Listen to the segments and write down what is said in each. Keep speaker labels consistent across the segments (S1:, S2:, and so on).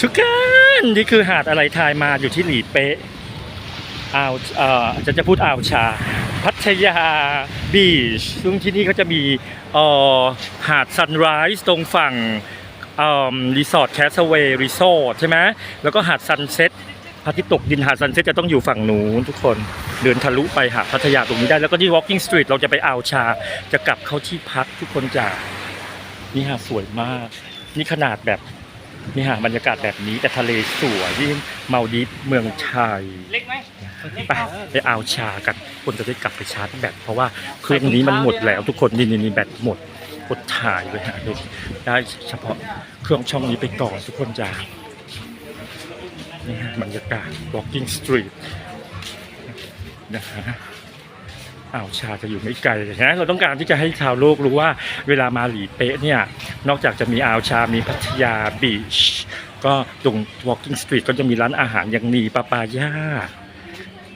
S1: ทุกคนนี่คือหาดอะไรทายมาอยู่ที่หลีเป๊ะอ่าวเอ่อจะจะพูดอ่าวชา พัทยาบีชซึ่งที่นี่ก็จะมีเอ่อหาดซันไรส์ตรงฝั่งรีสอร์ทแคสเวย์รีสอร์ทใช่ไหมแล้วก็หาดซันเซ็ตพระอาทิตย์ตกดินหาดซันเซ็ตจะต้องอยู่ฝั่งนู้นทุกคนเดินทะลุไปหาดพัทยาตรงนี้ได้แล้วก็ที่ Walking Street เราจะไปอ่าวชา จะกลับเข้าที่พักทุกคนจะนี่หาดสวยมาก นี่ขนาดแบบ นี่หาดบรรยากาศแบบนี้แต่ทะเลสวยที่เมาดีฟเมืองไทย
S2: เล็กไหม
S1: ไปไปเอาชากันคนจะได้กลับไปชาร์จแบตเพราะว่าเครื่องนี้มันหมดแล้วทุกคนนี่นี่นี่แบตหมดกดถ่ายเลยฮะได้เฉพาะเครื่องช่องนี้ไปก่อนทุกคนจ้านี่ฮะบรรยากาศ walking street นะฮะ อ่าวชาจะอยู่ไม่ไกลนะเราต้องการที่จะให้ชาวโลกรู้ว่าเวลามาหลีเป๊ะเนี่ยนอกจากจะมีอ่าวชา มีพัทยาบีชก็ตรง walking street ก็จะมีร้านอาหารอย่างนีปาปายา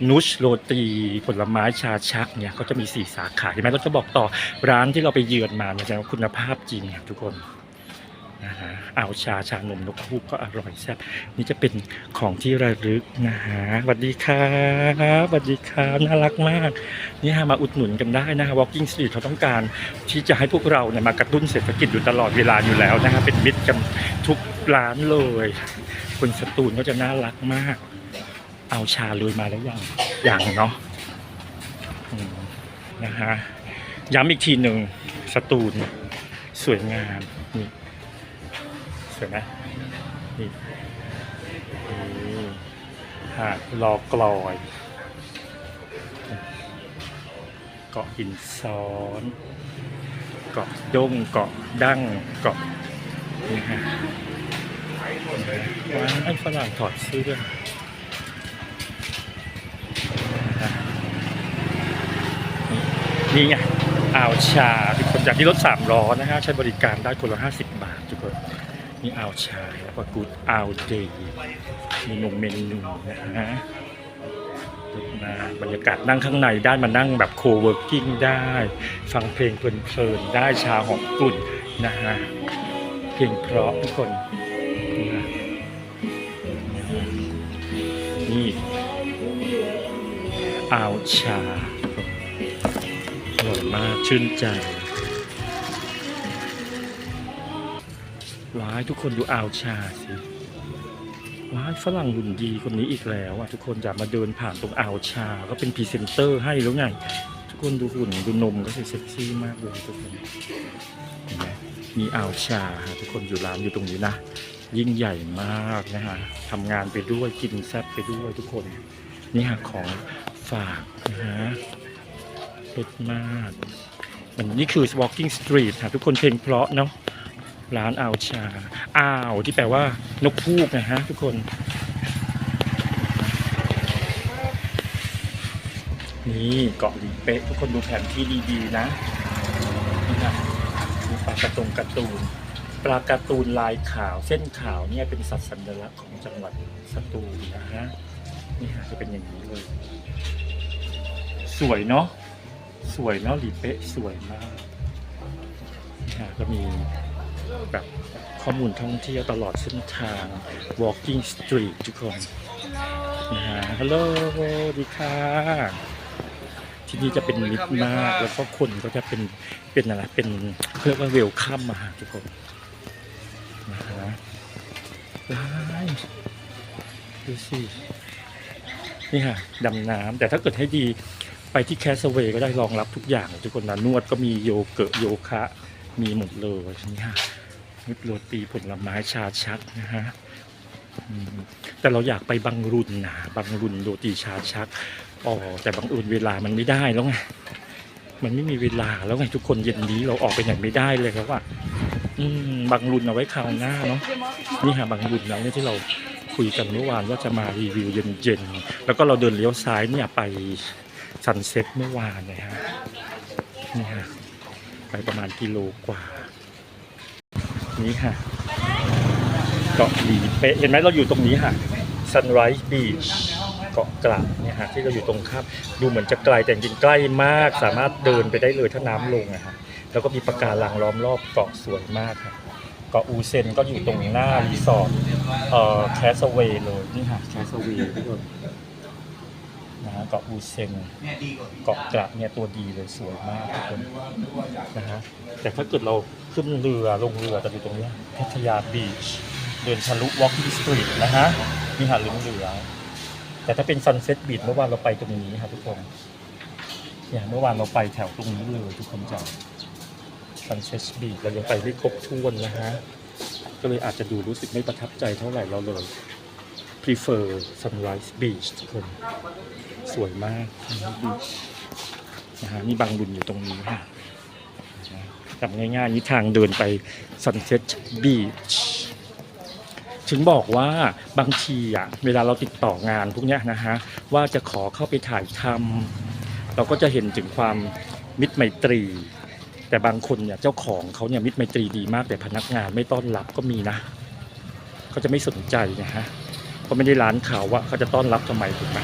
S1: นุชโรตีผลไม้ชาชักเนี่ยก็จะมีสี่สาขาเห็นไหมเราจะบอกต่อร้านที่เราไปเยือนมาเนี่ยแสดงว่าคุณภาพจริงครับทุกคน นะฮะอ่าชาชานมนกฮูกก็อร่อยแซ่บนี่จะเป็นของที่ระลึกนะฮะสวัสดีครับสวัสดีครับน่ารักมาก นี่ฮะมาอุดหนุนกันได้นะฮะ Walking Street เขาต้องการที่จะให้พวกเราเนี่ยมากระตุ้นเศรษฐกิจอยู่ตลอดเวลาอยู่แล้วนะฮะเป็นมิตรกันทุกร้านเลยคนสตูลก็จะน่ารักมาก เอาชาลุยมาแล้วยังยังเนาะนะฮะย้ำอีกทีหนึ่งสตูลสวยงามนี่ สวยไหมนี่นี่หาดรอกลอย เกาะหินซ้อน เกาะด้งเกาะดั้งเกาะนี่ฮะว้าไอ้ฝรั่งถอดเสื้อนี่ไงอ่าวชาทุกคนจากที่รถสามล้อนะฮะใช้บริการได้คนละ50บาททุกคน นี่อ่าวชาแล้วก็กูดอ่าวเดย์มีนมเมนูนะฮะมาบรรยากาศนั่งข้างในได้มานั่งแบบโคเวิร์กิ้งได้ ฟังเพลงเพลินๆได้ชาหอมกลุ่นนะฮะเพลงเพราะทุกคนนะนี่อ่าวชาอร่อยมากชื่นใจ ว้ายทุกคนดูอ่าวชาสิว้ายฝรั่งหุ่นดีคนนี้อีกแล้วอะทุกคนจะมาเดินผ่านตรงอ่าวชา ก็เป็นพรีเซนเตอร์ให้แล้วไง ทุกคนดูหุ่นดูนมก็เซ็กซี่มากเลยทุกคนเห็นไหมมีอ่าวชาฮะทุกคนอยู่ร้านอยู่ตรงนี้นะ ยิ่งใหญ่มากนะฮะทำงานไปด้วยกินแซ่บไปด้วยทุกคนนี่ฮะของฝากนะฮะรสมากอันนี้คือ walking street ค่ะทุกคนเพลงเพราะเนาะ ร้านอ่าวชาอ่าวที่แปลว่า นกพูกนะฮะทุกคน นี่เกาะหลีเป๊ะทุกคนดูแผนที่ดีๆนะนี่นะมีปลากระตงกร์ตูนปลาการ์ตูนลายขาวเส้นขาวเนี่ยเป็นสัตว์สัญลักษณ์ของจังหวัดสตูลนะฮะนี่ฮะจะเป็นอย่างนี้เลย สวยเนาะสวยเนาะหลีเป๊ะสวยมากนี่ฮะก็มี แบบข้อมูลท่องเที่ยวตลอดเส้นทาง walking street ทุกคนนะฮะฮัลโหลดีค่ะ ที่นี่จะเป็นมิตรมาก แล้วก็คนก็จะเป็นเป็นอะไรเป็นเรียกว่าเวลคัมมาทุกคนนะฮะว้ดูสินี่ค่ะดำน้ำแต่ถ้าเกิดให้ดีไปที่แคสเวย์ก็ได้รองรับทุกอย่าง ทุกคนนะนวดก็มีโยเกิร์ตโยคะ มีหมดเลยนี่ค่ะ มิตรโรตีผลไม้ชาชักนะฮะแต่เราอยากไปบางรุนนะบางรุนโรตีชาชักอ๋อแต่บางอุ่นเวลามันไม่ได้แล้วไงมันไม่มีเวลาแล้วไงทุกคนเย็นนี้เราออกไปไหนไม่ได้เลยครับว่าอืมบางรุนเอาไว้คราวหน้าเนาะนี่ค่ะบางรุนแล้วเนี่ยที่เราคุยกันเมื่อวานว่าจะมารีวิวเย็นๆแล้วก็เราเดินเลี้ยวซ้ายเนี่ยไปซันเซ็ตเมื่อวานนะฮะนี่ฮะไปประมาณกิโลกว่า นี่ค่ะเกาะหลีเป๊ะเห็นไหมเราอยู่ตรงนี้ค่ะ Sunrise Beach เกาะกลับเนี่ยฮะที่เราอยู่ตรงข้ามดูเหมือนจะไกลแต่จริงใกล้มาก สามารถเดินไปได้เลยถ้าน้ำลงอะฮะแล้วก็มีปะการังล้อมรอบเกาะสวยมากครับเกาะอูเซนก็อยู่ตรงหน้ารีสอร์ทเอ่อแคสเวย์เลยนี่ค่ะแคสเวย์ทุกคนะฮะเกาะอูเซนเกาะกระเนี่ยตัวดีเลยสวยมากทุกคนนะฮะแต่ถ้าเกิดเราขึ้นเรือลงเรือจะอยู่ตรงเนี้ยพัทยาบีชเดินทะลุ Walking Street นะฮะนี่หาดเหลืองเหลืองๆแต่ถ้าเป็น Sunset Beach เมื่อวานเราไปตรงนี้ครับทุกคนเนี่ยเมื่อวานเราไปแถวตรงนี้เลยทุกคนจ้ะ Sunset Beach เรายังไปไม่ครบถ้วนนะฮะก็เลยอาจจะดูรู้สึกไม่ประทับใจเท่าไหร่เราเลย prefer Sunrise Beach ทุกคนสวยมากนะฮะนี่บางบุญอยู่ตรงนี้ฮะจำง่ายๆนี่ทางเดินไป Sunset Beach ถึงบอกว่าบางทีอะเวลาเราติดต่องานพวกเนี้ยนะฮะ ว่าจะขอเข้าไปถ่ายทำเราก็จะเห็นถึงความมิตรไมตรี แต่บางคนเนี่ยเจ้าของเขาเนี่ยมิตรไมตรีดีมากแต่พนักงานไม่ต้อนรับก็มีนะเขาจะไม่สนใจนะฮะ เพราะไม่ได้ร้านเขาว่าเขาจะต้อนรับทำไมถูกไหม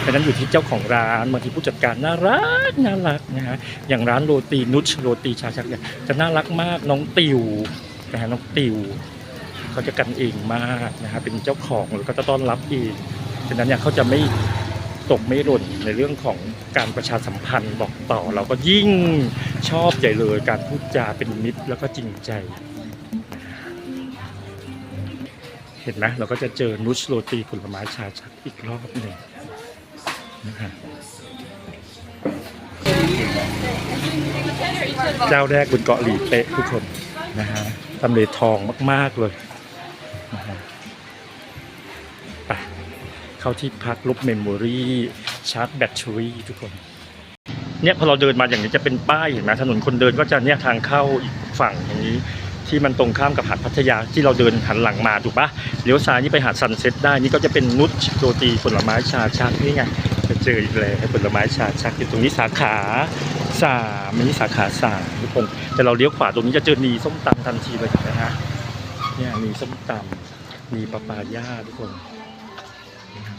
S1: เพราะฉะนั้นอยู่ที่เจ้าของร้านบางทีผู้จัดการน่ารักน่ารักนะฮะอย่างร้านโรตีนุชโรตีชาชักเนี่ยจะน่ารักมากน้องติวนะฮะน้องติวเขาจะกันเองมากนะฮะเป็นเจ้าของแล้วก็จะต้อนรับเองฉะนั้นเนี่ยเขาจะไม่ตกไม่หล่นในเรื่องของการประชาสัมพันธ์บอกต่อ เราก็ยิ่งชอบใหญ่เลยการพูดจาเป็นมิตรแล้วก็จริงใจ ห็นไหมเราก็จะเจอนุชโรตีผลไม้ชาชักอีกรอบหนึ่งนะฮะเจ้าแรกบนเกาะหลีเป๊ะทุกคนนะฮะทำเลทองมาก ๆ เลยนะฮะไปเข้าที่พักลบเมมโมรี่ชาร์จแบตเตอรี่ทุกคน เนี่ยพอเราเดินมาอย่างนี้จะเป็นป้ายเห็นไหมถนนคนเดินก็จะเนี่ยทางเข้าอีกฝั่งอย่างนี้ ที่มันตรงข้ามกับหาดพัทยาที่เราเดินหันหลังมาถูกปะเลี้ยวซ้ายนี่ไปหาดซันเซ็ตได้นี่ก็จะเป็นนุชโรตีผลไม้ชาชักนี่ไงจะเจออีกแล้วผลไม้ชาชักอยู่ตรงนี้สาขาสามันนี้สาขาสามทุกคนแต่เราเลี้ยวขวาตรงนี้จะเจอนีส้มตำทันทีเลยนะฮะเนี่ยมีส้มตำมีปลาปาย่าทุกคน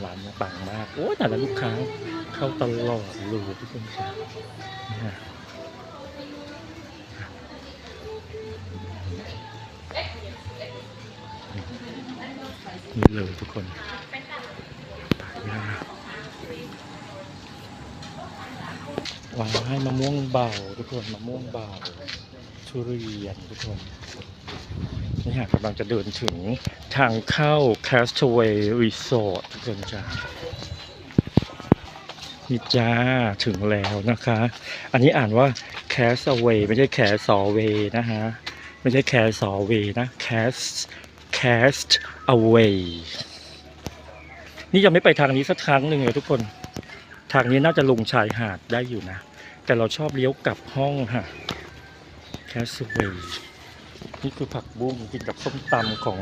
S1: ร้านนี่ยปังมากโอ้แต่ละลูกค้าเข้าตลอดเลยทุกคนจ้ะ นี่เลยทุกคนปากยากวางให้มะม่วงเบาทุกคนมะม่วงเบาทุเรียนทุกคนนี่หากำลังจะเดินถึงทางเข้า Castaway Resort ทุกคนจ้านี่จ้าถึงแล้วนะคะ อันนี้อ่านว่า Castaway ไม่ใช่ Castaway นะฮะ ไม่ใช่ Castaway นะ Cast cast away นี่ยังไม่ไปทางนี้สักครั้งหนึ่งเลยทุกคน ทางนี้น่าจะลงชายหาดได้อยู่นะ แต่เราชอบเลี้ยวกลับห้องค่ะ cast away นี่คือผักบุ้งกินกับส้มตำของ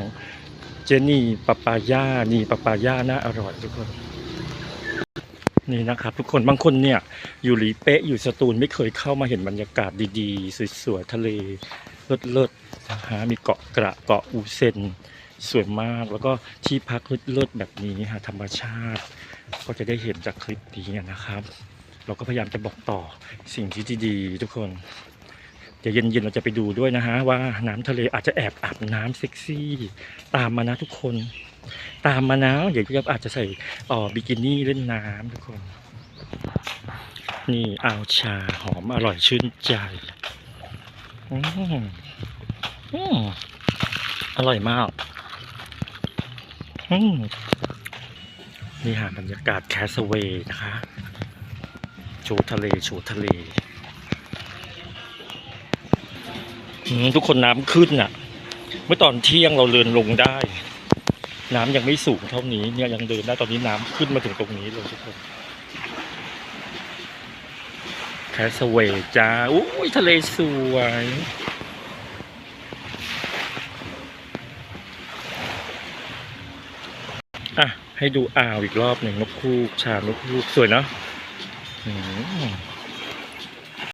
S1: เจนี่ปาปายานี่ปาปายาน่าอร่อยทุกคน นี่นะครับ ทุกคนบางคนเนี่ยอยู่หลีเป๊ะอยู่สตูลไม่เคยเข้ามาเห็นบรรยากาศดีๆ สวยๆทะเล เลิศๆนะฮะมีเกาะกระเกาะอูเซนสวยมากแล้วก็ที่พักเลิศๆแบบนี้ฮะธรรมชาติ ก็จะได้เห็นจากคลิปนี้นะครับ เราก็พยายามจะบอกต่อสิ่งที่ดีๆทุกคน เดี๋ยวเย็นๆเราจะไปดูด้วยนะฮะว่าน้ำทะเลอาจจะแอบอาบน้ำเซ็กซี่ ตามมานะทุกคน ตามมานะเดี๋ยวจะอาจจะใส่ออบิกินี่เล่นน้ำทุกคน นี่อ่าวชาหอมอร่อยชื่นใจ อร่อยมากมนี่หาบรรยากาศแคสเวย์นะคะชว์ทะเลชว์ทะเล ทุกคนน้ำขึ้นอะ เมื่อตอนเที่ยงเราเดินลงได้ น้ำยังไม่สูงเท่านี้เนี่ยยังเดินได้ตอนนี้น้ำขึ้นมาถึงตรงนี้เลยทุกคน แคสเวย์จ้าอุ้ยทะเลสวย อะ ให้ดูอ่าวอีกรอบหนึ่งนกคูกชามนกคูกสวยเนาะอืม